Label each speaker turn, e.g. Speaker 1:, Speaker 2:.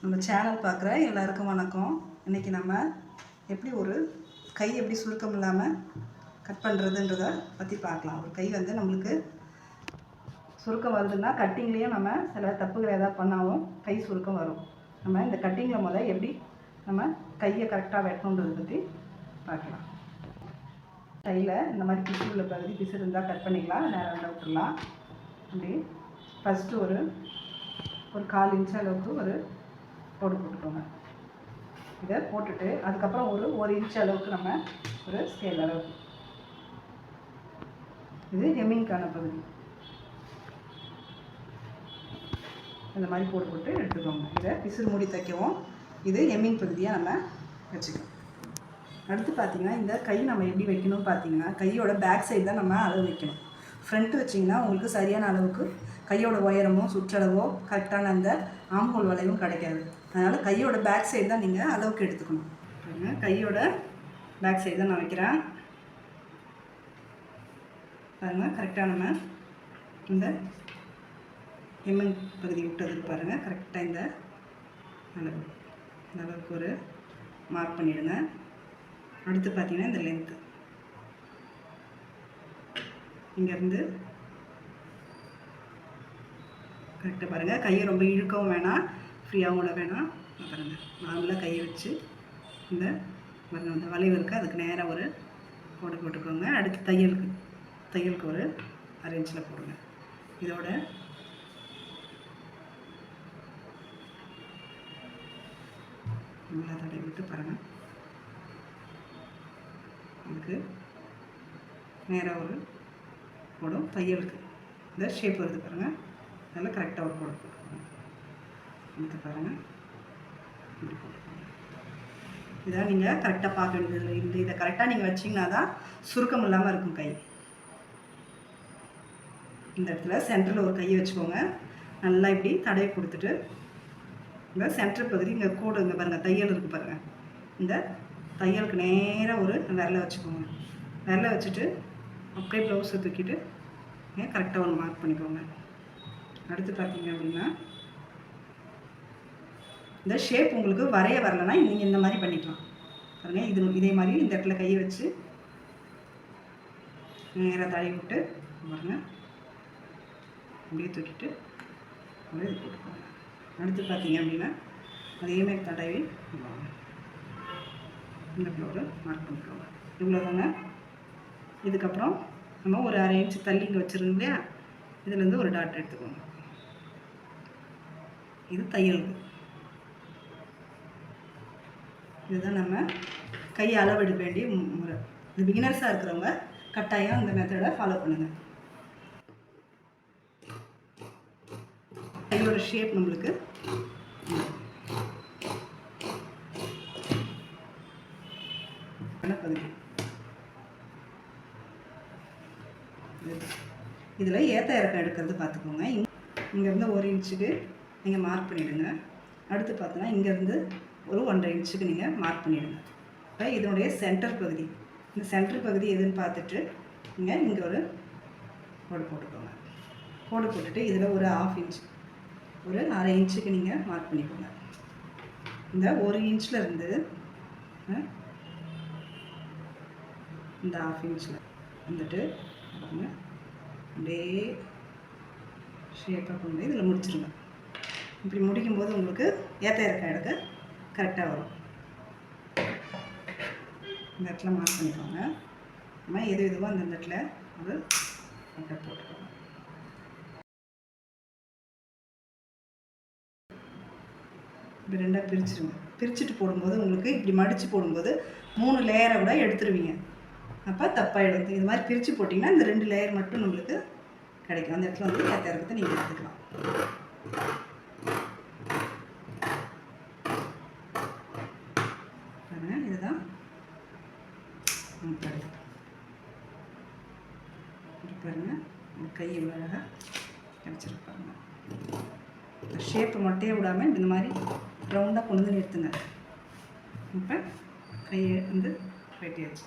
Speaker 1: நம்ம சேனல் பார்க்குற எல்லாருக்கும் வணக்கம். இன்றைக்கி நம்ம எப்படி ஒரு கை எப்படி சுருக்கம் இல்லாமல் கட் பண்ணுறதுன்றத பற்றி பார்க்கலாம். ஒரு கை வந்து நம்மளுக்கு சுருக்கம் வருதுன்னா கட்டிங்லேயும் நம்ம சில தப்புகளை எதாவது பண்ணாலும் கை சுருக்கம் வரும். நம்ம இந்த கட்டிங்கில் முதல்ல எப்படி நம்ம கையை கரெக்டாக வெட்டணுன்றதை பற்றி பார்க்கலாம். கையில் இந்த மாதிரி பிசு உள்ள பகுதி பிசு இருந்தால் கட் பண்ணிக்கலாம் நேரம் விட்டுடலாம் அப்படி ஃபஸ்ட்டு ஒரு ஒரு கால் இன்ச் அளவுக்கு ஒரு போட்டு போட்டுக்கோங்க இதை போட்டுட்டு அதுக்கப்புறம் ஒரு ஒரு இன்ச் அளவுக்கு நம்ம ஒரு ஸ்கேல் அளவுக்கு இது ஹெம்மிங்க்கான பகுதி. இந்த மாதிரி போட்டு போட்டு எடுத்துக்கோங்க. இதை பிசிறு மூடி தைக்கவும். இது எம்மிங் பகுதியாக நம்ம வச்சுக்கணும் அடுத்து பார்த்தீங்கன்னா இந்த கை நம்ம எப்படி வைக்கணும் பார்த்தீங்கன்னா கையோட பேக் சைடு தான் நம்ம அளவு வைக்கணும். ஃப்ரண்ட் வச்சிங்கன்னா உங்களுக்கு சரியான அளவுக்கு கையோட உயரமோ சுற்றளவோ கரெக்டான அந்த ஆம்கோல் வளைவும் கிடைக்காது. அதனால் கையோட பேக் சைடு தான் நீங்கள் அளவுக்கு எடுத்துக்கணும். கையோட பேக் சைடு தான் நான் வைக்கிறேன். பாருங்கள் கரெக்டாக நம்ம இந்த எம்என் பகுதி விட்டதுக்கு பாருங்கள் கரெக்டாக இந்த அளவு. இந்த அளவுக்கு ஒரு மார்க் பண்ணிவிடுங்க அடுத்து பார்த்தீங்கன்னா இந்த லென்த்து இங்கேருந்து. கரெக்டாக பாருங்கள் கையை ரொம்ப இழுக்கவும் வேணாம். ஃப்ரீயாகவும் விட வேணாம். பாருங்கள் நார்மலாக கையை வச்சு இந்த பாருங்கள் இந்த வளைவு இருக்குது அதுக்கு நேராக ஒரு கோடு போட்டுக்கோங்க. அடுத்து தையலுக்கு தையலுக்கு ஒரு அரேஞ்சில் போடுங்க. இதோட நல்லா தடவி விட்டு பாருங்கள் அதுக்கு நேராக ஒரு போடும். தையலுக்கு இந்த ஷேப் வருது பாருங்கள் நல்லா கரெக்டாக ஒரு போட. போட்டுக்கோங்க இது பாருங்கள் இப்படி போட்டுக்கோங்க இதான் நீங்கள் கரெக்டாக பார்க்க வேண்டியது இந்த இதை கரெக்டாக நீங்கள் வச்சிங்கன்னா தான் சுருக்கம் இல்லாமல் இருக்கும் கை. இந்த இடத்துல சென்டரில் ஒரு கையை வச்சுக்கோங்க. நல்லா இப்படி தடையை கொடுத்துட்டு இந்த சென்டர் பகுதி இங்கே கூடு இங்கே பாருங்கள் தையல் இருக்குது பாருங்கள் இந்த தையலுக்கு நேராக ஒரு விரலை வச்சுக்கோங்க. விரலை வச்சுட்டு அப்படியே ப்ளவுஸை தூக்கிட்டு கரெக்டாக ஒன்று மார்க் பண்ணிக்கோங்க. அடுத்து பார்த்தீங்க அப்படின்னா இந்த ஷேப் உங்களுக்கு வரைய வரலன்னா நீங்கள் இந்த மாதிரி பண்ணிக்கலாம். பாருங்க இது இதே மாதிரி இந்த இடத்துல கையை வச்சு நேராக தடவி விட்டு பாருங்க. அப்படியே தூக்கிட்டு அப்படியே போட்டுக்கோங்க. அடுத்து பார்த்தீங்க அப்படின்னா அதே மாதிரி தடவி வாங்க. இந்த ஃப்ளோரை மார்க் பண்ணிக்கோங்க. இவ்வளோ தாங்க இதுக்கப்புறம் நம்ம ஒரு அரை இன்ச்சு தள்ளி இங்கே வச்சுருங்க இல்லையா? இதுலேருந்து ஒரு டாட் எடுத்துக்கோங்க. இது தையல். இதுதான் நம்ம கை அளவெடுக்க வேண்டிய முறை. இது பிகினர்ஸாக இருக்கிறவங்க கட்டாயம் இந்த மெத்தடை ஃபாலோ பண்ணுங்கள் கையோட ஷேப் நம்மளுக்கு பகுதி இதில் ஏற்ற இறக்கம் எடுக்கிறது பார்த்துக்கோங்க. இங்கேருந்து ஒரு இன்ச்சுக்கு நீங்கள் மார்க் பண்ணிவிடுங்க அடுத்து பார்த்தோன்னா இங்கேருந்து ஒரு ஒன்றரை இன்ச்சுக்கு நீங்கள் மார்க் பண்ணிவிடுங்க இப்போ இதனுடைய சென்டர் பகுதி. இந்த சென்டர் பகுதி எதுன்னு பார்த்துட்டு நீங்கள் இங்கே ஒரு கோடு போட்டுக்கோங்க. கோடு போட்டுட்டு இதில் ஒரு ஆஃப் இன்ச் ஒரு அரை இன்ச்சுக்கு நீங்கள் மார்க் பண்ணிக்கோங்க. இந்த ஒரு இன்ச்சில் இருந்து இந்த ஆஃப் இன்ச்சில் வந்துட்டு அப்படியே ஷேப்பாக கொண்டு போய் இதில் முடிச்சிருங்க. இப்படி முடிக்கும்போது உங்களுக்கு ஏற்ற இறக்க எடுக்க கரெக்டாக வரும். இந்த இடத்துல மார்க் பண்ணிக்கோங்க. நம்ம எது எதுவோ அந்த இடத்துல அது கரெக்டாக போட்டுக்கோங்க. இப்படி ரெண்டாக பிரிச்சுருங்க. பிரிச்சுட்டு போடும்போது உங்களுக்கு இப்படி மடித்து போடும்போது மூணு லேயரை கூட எடுத்துருவீங்க. அப்போ தப்பாயிடும். இது மாதிரி பிரித்து போட்டிங்கன்னா இந்த ரெண்டு லேயர் மட்டும் நம்மளுக்கு கிடைக்கும். அந்த இடத்துல வந்து ஏற்ற இறக்கத்தை நீங்கள் எடுத்துக்கலாம். பாருங்கள் இதுதான் நமக்கு பாருங்கள் கை இவ்வளோ அழகாக கிடச்சிருக்கு பாருங்க ஷேப்பை மட்டையே விடாமல் இந்த மாதிரி ரவுண்டாக கொண்டு வந்து நிறுத்துங்க. இப்போ கையை வந்து வெட்டியாச்சு